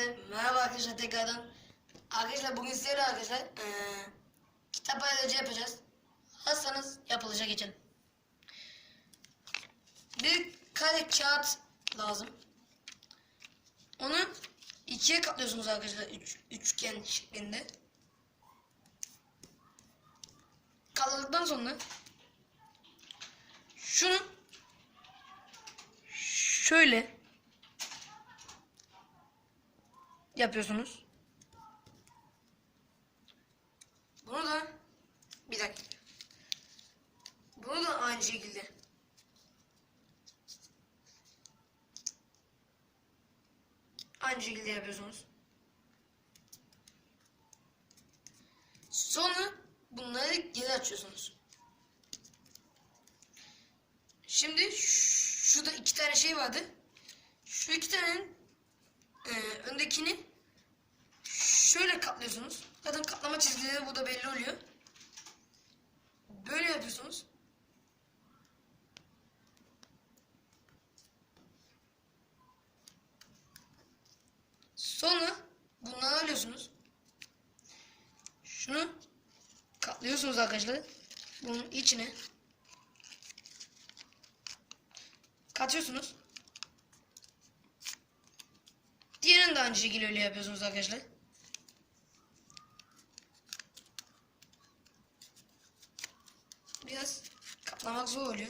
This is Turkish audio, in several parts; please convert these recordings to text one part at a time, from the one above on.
Herkese merhaba arkadaşlar tekrardan. Arkadaşlar bugün sizlerle arkadaşlar eee kitap ayrıcı yapacağız. Hazırsanız yapılışa geçelim. Bir kare kağıt lazım. Onu ikiye katlıyorsunuz arkadaşlar üç, üçgen şeklinde. Katladıktan sonra şunu şöyle yapıyorsunuz. Bunu da bir dakika. Bunu da aynı şekilde. Aynı şekilde yapıyorsunuz. Sonra bunları geri açıyorsunuz. Şimdi şurada iki tane şey vardı. Şu iki tanenin e, öndekini şöyle katlıyorsunuz. Zaten katlama çizgileri burada belli oluyor. Böyle yapıyorsunuz. Sonra bunları alıyorsunuz. Şunu katlıyorsunuz arkadaşlar. Bunun içine katıyorsunuz. Diğerini de aynı şekilde öyle yapıyorsunuz arkadaşlar. Biraz katlamak zor oluyor.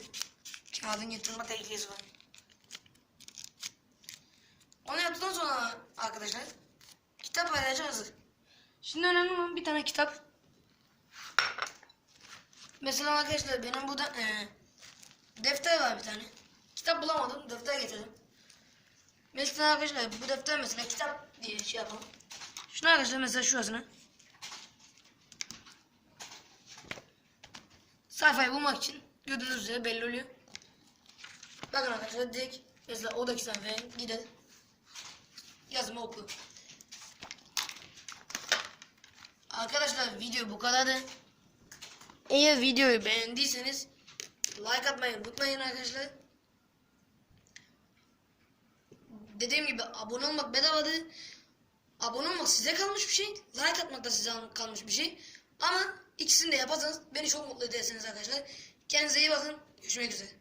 Kağıdın yırtılma tehlikesi var. Onu yaptıktan sonra arkadaşlar kitap ayrıca hazır. Şimdi önemli olan bir tane kitap. Mesela arkadaşlar benim burada eee, defter var bir tane. Kitap bulamadım defter getirdim. Mesela arkadaşlar bu defter mesela kitap diye şey yapalım. Şunu arkadaşlar mesela şurasına. Sayfayı bulmak için gördüğünüz üzere belli oluyor. Bakın arkadaşlar direkt mesela oradaki sayfaya gider. Yazımı oku. Arkadaşlar video bu kadardı. Eğer videoyu beğendiyseniz like atmayı unutmayın arkadaşlar. Dediğim gibi abone olmak bedavadır. Abone olmak size kalmış bir şey. Like atmak da size kalmış bir şey. Ama ikisini de yaparsanız beni çok mutlu edersiniz arkadaşlar. Kendinize iyi bakın. Görüşmek üzere.